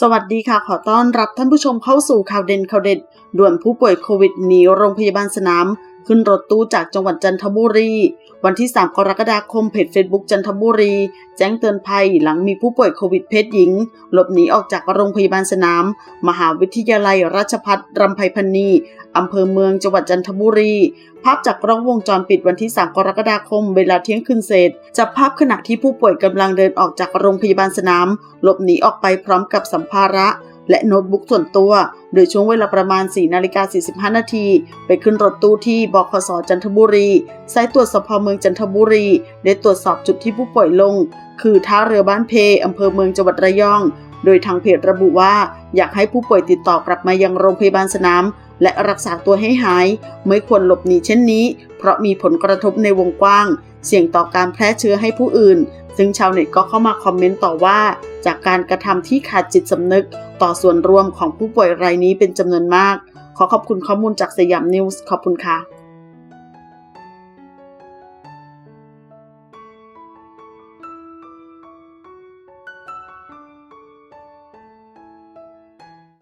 สวัสดีค่ะ ขอต้อนรับท่านผู้ชมเข้าสู่ข่าวเด่นข่าวเด็ดด่วนผู้ป่วยโควิดหนีโรงพยาบาลสนาม ขึ้นรถตู้จากจังหวัดจันทบุรี วันที่ 3 กรกฎาคมเพจ Facebook จันทบุรี แจ้งเตือนภัยหลังมีผู้ป่วยโควิดเพศหญิง หลบหนีออกจากโรงพยาบาลสนาม มหาวิทยาลัยราชภัฏรำไพพันนีอำเภอเมืองจังหวัดจันทบุรี ภาพจากกล้องวงจรปิดวันที่ 3 กรกฎาคม เวลาเที่ยงคืนเศษจับภาพขณะที่ผู้ป่วยกำลังเดินออกจากโรงพยาบาลสนาม หลบหนีออกไปพร้อมกับสัมภาระ และโน้ตบุ๊กส่วนตัว โดยช่วงเวลาประมาณ 4 นาฬิกา 45 นาที ไปขึ้นรถตู้ที่บขสจันทบุรี สายตรวจสพเมืองจันทบุรี ได้ตรวจสอบจุดที่ผู้ป่วยลง คือท่าเรือบ้านเพอำเภอเมืองจังหวัดระยอง โดยทางเพจระบุว่าอยากให้ผู้ป่วยติดต่อกลับมายังโรงพยาบาลสนาม และรักษาตัวให้หาย ไม่ควรหลบหนีเช่นนี้ เพราะมีผลกระทบในวงกว้าง เสี่ยงต่อการแพร่เชื้อให้ผู้อื่น ซึ่งชาวเน็ตก็เข้ามาคอมเมนต์ต่อว่า จากการกระทำที่ขาดจิตสำนึก ต่อส่วนรวมของผู้ป่วยรายนี้เป็นจำนวนมาก ขอขอบคุณข้อมูลจากสยามนิวส์ขอบคุณค่ะ